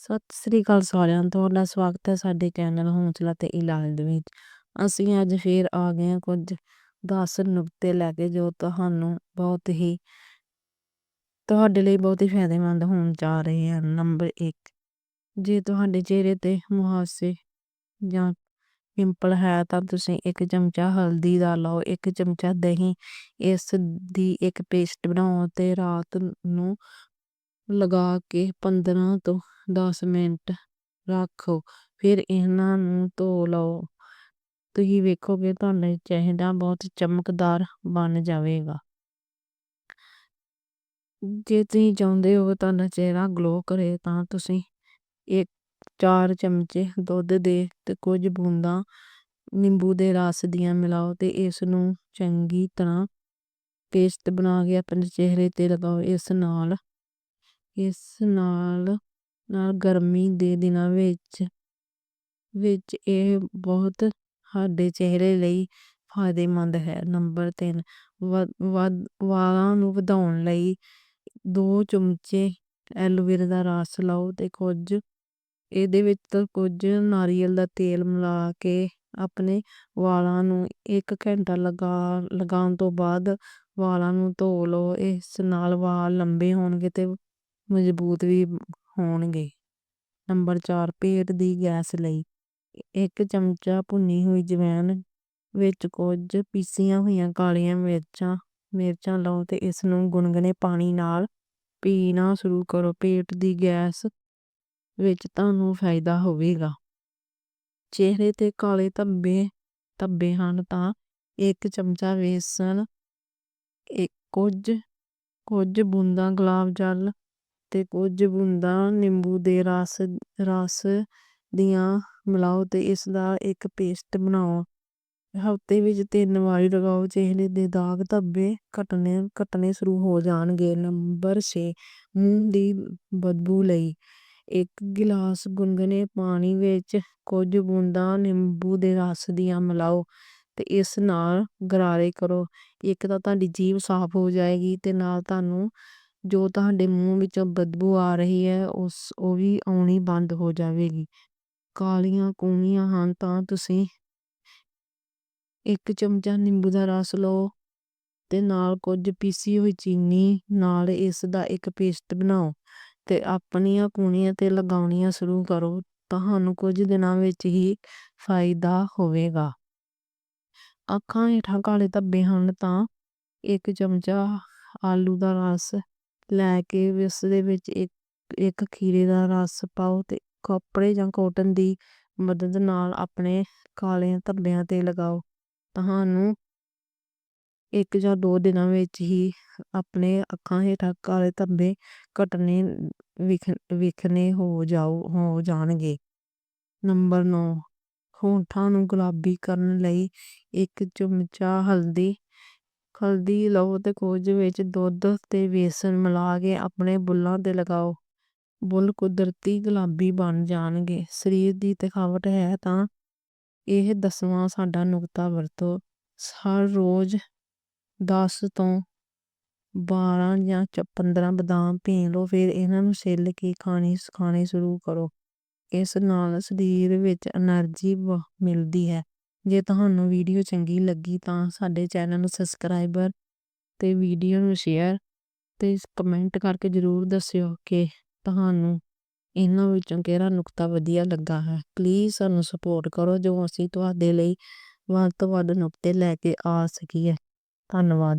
ਸਤਿ ਸ੍ਰੀ ਅਕਾਲ ਸਾਰਿਆਂ ਨੂੰ, ਤੁਹਾਡਾ ਸਵਾਗਤ ਹੈ ਸਾਡੇ ਚੈਨਲ ਹੌਂਸਲਾ ਤੇ ਇਲਾਜ ਦੇ ਵਿੱਚ। ਅਸੀਂ ਅੱਜ ਫੇਰ ਆ ਗਏ ਹਾਂ ਕੁਝ 10 ਨੁਕਤੇ ਲੈ ਕੇ, ਜੋ ਤੁਹਾਨੂੰ ਬਹੁਤ ਹੀ, ਤੁਹਾਡੇ ਲਈ ਬਹੁਤ ਹੀ ਫਾਇਦੇਮੰਦ ਹੋਣ ਜਾ ਰਹੇ ਹਨ। ਨੰਬਰ 1 ਜੇ ਤੁਹਾਡੇ ਚਿਹਰੇ ਤੇ ਮੁਹਾਸੇ ਜਾਂ ਪਿੰਪਲ ਹੈ, ਤਾਂ ਤੁਸੀਂ ਇੱਕ ਚਮਚਾ ਹਲਦੀ ਦਾ ਲਓ, ਇੱਕ ਚਮਚਾ ਦਹੀਂ, ਇਸ ਦੀ ਇੱਕ ਪੇਸਟ ਬਣਾਓ ਤੇ ਰਾਤ ਨੂੰ ਲਗਾ ਕੇ 15 ਤੋਂ ਦਸ ਮਿੰਟ ਰੱਖੋ, ਫਿਰ ਇਹਨਾਂ ਨੂੰ ਧੋ ਲਓ। ਤੁਸੀਂ ਵੇਖੋਗੇ ਤੁਹਾਡਾ ਚਿਹਰਾ ਬਹੁਤ ਚਮਕਦਾਰ ਬਣ ਜਾਵੇਗਾ। ਜੇ ਤੁਸੀਂ ਚਾਹੁੰਦੇ ਹੋ ਤੁਹਾਡਾ ਚਿਹਰਾ ਗਲੋ ਕਰੇ, ਤਾਂ ਤੁਸੀਂ ਇੱਕ 4 ਚਮਚੇ ਦੁੱਧ ਦੇ ਤੇ ਕੁਝ ਬੂੰਦਾਂ ਨਿੰਬੂ ਦੇ ਰਸ ਦੀਆਂ ਮਿਲਾਓ ਤੇ ਇਸ ਨੂੰ ਚੰਗੀ ਤਰ੍ਹਾਂ ਪੇਸਟ ਬਣਾ ਕੇ ਆਪਣੇ ਚਿਹਰੇ ਤੇ ਲਗਾਓ। ਇਸ ਨਾਲ, ਇਸ ਨਾਲ ਗਰਮੀ ਦੇ ਦਿਨਾਂ ਵਿੱਚ ਵਿੱਚ ਇਹ ਬਹੁਤ ਸਾਡੇ ਚਿਹਰੇ ਲਈ ਫਾਇਦੇਮੰਦ ਹੈ। ਨੰਬਰ 3 ਵਾਲਾਂ ਨੂੰ ਵਧਾਉਣ ਲਈ 2 ਚਮਚੇ ਐਲੋਵੇਰਾ ਦਾ ਰਸ ਲਓ ਤੇ ਕੁਝ, ਇਹਦੇ ਵਿੱਚ ਕੁਝ ਨਾਰੀਅਲ ਦਾ ਤੇਲ ਮਿਲਾ ਕੇ ਆਪਣੇ ਵਾਲਾਂ ਨੂੰ 1 ਘੰਟਾ ਲਗਾ, ਲਗਾਉਣ ਤੋਂ ਬਾਅਦ ਵਾਲਾਂ ਨੂੰ ਧੋ ਲਓ। ਇਸ ਨਾਲ ਵਾਲ ਲੰਬੇ ਹੋਣਗੇ ਤੇ ਮਜ਼ਬੂਤ ਵੀ ਹੋਣਗੇ। ਨੰਬਰ ਚਾਰ, ਪੇਟ ਦੀ ਗੈਸ ਲਈ। ਇੱਕ ਚਮਚਾ ਭੁੰਨੀ ਹੋਈ ਜਵੈਣ ਵਿੱਚ ਕੁਝ ਪੀਸੀਆਂ ਹੋਈਆਂ ਕਾਲੀਆਂ ਮਿਰਚਾਂ ਮਿਰਚਾਂ ਲਓ ਤੇ ਇਸ ਨੂੰ ਗੁਨਗੁਨੇ ਪਾਣੀ ਨਾਲ ਪੀਣਾ ਸ਼ੁਰੂ ਕਰੋ। ਪੇਟ ਦੀ ਗੈਸ ਵਿੱਚ ਤੁਹਾਨੂੰ ਫਾਇਦਾ ਹੋਵੇਗਾ। ਚਿਹਰੇ ਤੇ ਕਾਲੇ ਧੱਬੇ ਧੱਬੇ ਹਨ ਤਾਂ ਇੱਕ ਚਮਚਾ ਵੇਸਣ, ਇੱਕ ਕੁਝ ਕੁਝ ਬੂੰਦਾਂ ਗੁਲਾਬ ਜਲ ਤੇ ਕੁਝ ਬੂੰਦਾਂ ਨਿੰਬੂ ਦੇ ਰਸ ਰਸ ਦੀਆਂ ਮਿਲਾਓ ਤੇ ਇਸ ਦਾ ਇੱਕ ਪੇਸਟ ਬਣਾਓ। ਹਫ਼ਤੇ ਵਿੱਚ ਤਿੰਨ ਵਾਰੀ ਲਗਾਓ, ਚਿਹਰੇ ਦੇ ਦਾਗ ਧੱਬੇ ਘਟਨੇ ਘਟਨੇ ਸ਼ੁਰੂ ਹੋ ਜਾਣਗੇ। ਨੰਬਰ 6 ਮੂੰਹ ਦੀ ਬਦਬੂ ਲਈ। ਇੱਕ ਗਿਲਾਸ ਗੁਨਗੁਨੇ ਪਾਣੀ ਵਿੱਚ ਕੁਝ ਬੂੰਦਾਂ ਨਿੰਬੂ ਦੇ ਰਸ ਦੀਆਂ ਮਿਲਾਓ ਤੇ ਇਸ ਨਾਲ ਗਰਾਰੇ ਕਰੋ। ਇੱਕ ਤਾਂ ਤੁਹਾਡੀ ਜੀਭ ਸਾਫ਼ ਹੋ ਜਾਏਗੀ ਤੇ ਨਾਲ ਤੁਹਾਨੂੰ ਜੋ ਤੁਹਾਡੇ ਮੂੰਹ ਵਿੱਚੋਂ ਬਦਬੂ ਆ ਰਹੀ ਹੈ, ਉਸ, ਉਹ ਵੀ ਆਉਣੀ ਬੰਦ ਹੋ ਜਾਵੇਗੀ। ਕਾਲੀਆਂ ਕੂਣੀਆਂ ਹਨ ਤਾਂ ਤੁਸੀਂ ਇੱਕ ਚਮਚਾ ਨਿੰਬੂ ਦਾ ਰਸ ਲਓ ਤੇ ਨਾਲ ਕੁਝ ਪੀਸੀ ਹੋਈ ਚੀਨੀ ਨਾਲ ਇਸ ਦਾ ਇੱਕ ਪੇਸਟ ਬਣਾਓ ਤੇ ਆਪਣੀਆਂ ਕੂਣੀਆਂ ਤੇ ਲਗਾਉਣੀਆਂ ਸ਼ੁਰੂ ਕਰੋ। ਤੁਹਾਨੂੰ ਕੁਝ ਦਿਨਾਂ ਵਿੱਚ ਹੀ ਫਾਇਦਾ ਹੋਵੇਗਾ। ਅੱਖਾਂ ਹੇਠਾਂ ਕਾਲੇ ਧੱਬੇ ਹਨ ਤਾਂ ਇੱਕ ਚਮਚਾ ਆਲੂ ਦਾ ਰਸ ਲੈ ਕੇ ਇਸ ਦੇ ਵਿੱਚ ਇੱਕ ਖੀਰੇ ਦਾ ਰਸ ਪਾਓ ਤੇ ਕੱਪੜੇ ਜਾਂ ਕੋਟਨ ਦੀ ਮਦਦ ਨਾਲ ਆਪਣੇ ਕਾਲੇ ਧੱਬਿਆਂ ਤੇ ਲਗਾਓ। ਤੁਹਾਨੂੰ ਇੱਕ ਜਾਂ ਦੋ ਦਿਨਾਂ ਵਿੱਚ ਹੀ ਆਪਣੇ ਅੱਖਾਂ ਹੇਠਾਂ ਕਾਲੇ ਧੱਬੇ ਘਟਨੇ ਵਿਖਣੇ ਹੋ ਜਾਓ ਹੋ ਜਾਣਗੇ। ਨੰਬਰ 9 ਹੋਂਠਾਂ ਨੂੰ ਗੁਲਾਬੀ ਕਰਨ ਲਈ ਇੱਕ ਚਮਚਾ ਹਲਦੀ ہلدی لو تے کوج وچ دودھ تے بیسن ملا کے اپنے بُلاں تے لگاؤ۔ بُل قدرتی گلابی بن جان گے۔ سریر دی تھکاوٹ ہے تاں ایہ دسواں ساڈا نقطہ ورتو۔ ہر روز دس توں بارہ جاں پندرہ بادام پین لو، پھر انہاں نوں چھیل کے کھانے شروع کرو۔ اس نال سریر وچ انرجی ملدی ہے۔ ਜੇ ਤੁਹਾਨੂੰ ਵੀਡੀਓ ਚੰਗੀ ਲੱਗੀ ਤਾਂ ਸਾਡੇ ਚੈਨਲ ਨੂੰ ਸਬਸਕ੍ਰਾਈਬਰ ਤੇ ਵੀਡੀਓ ਨੂੰ ਸ਼ੇਅਰ ਤੇ ਕਮੈਂਟ ਕਰਕੇ ਜ਼ਰੂਰ ਦੱਸਿਓ ਕਿ ਤੁਹਾਨੂੰ ਇਹਨਾਂ ਵਿੱਚੋਂ ਕਿਹੜਾ ਨੁਕਤਾ ਵਧੀਆ ਲੱਗਾ ਹੈ। ਪਲੀਜ਼ ਸਾਨੂੰ ਸਪੋਰਟ ਕਰੋ ਜੋ ਅਸੀਂ ਤੁਹਾਡੇ ਲਈ ਵੱਧ ਤੋਂ ਵੱਧ ਨੁਕਤੇ ਲੈ ਕੇ ਆ ਸਕੀਏ। ਧੰਨਵਾਦ।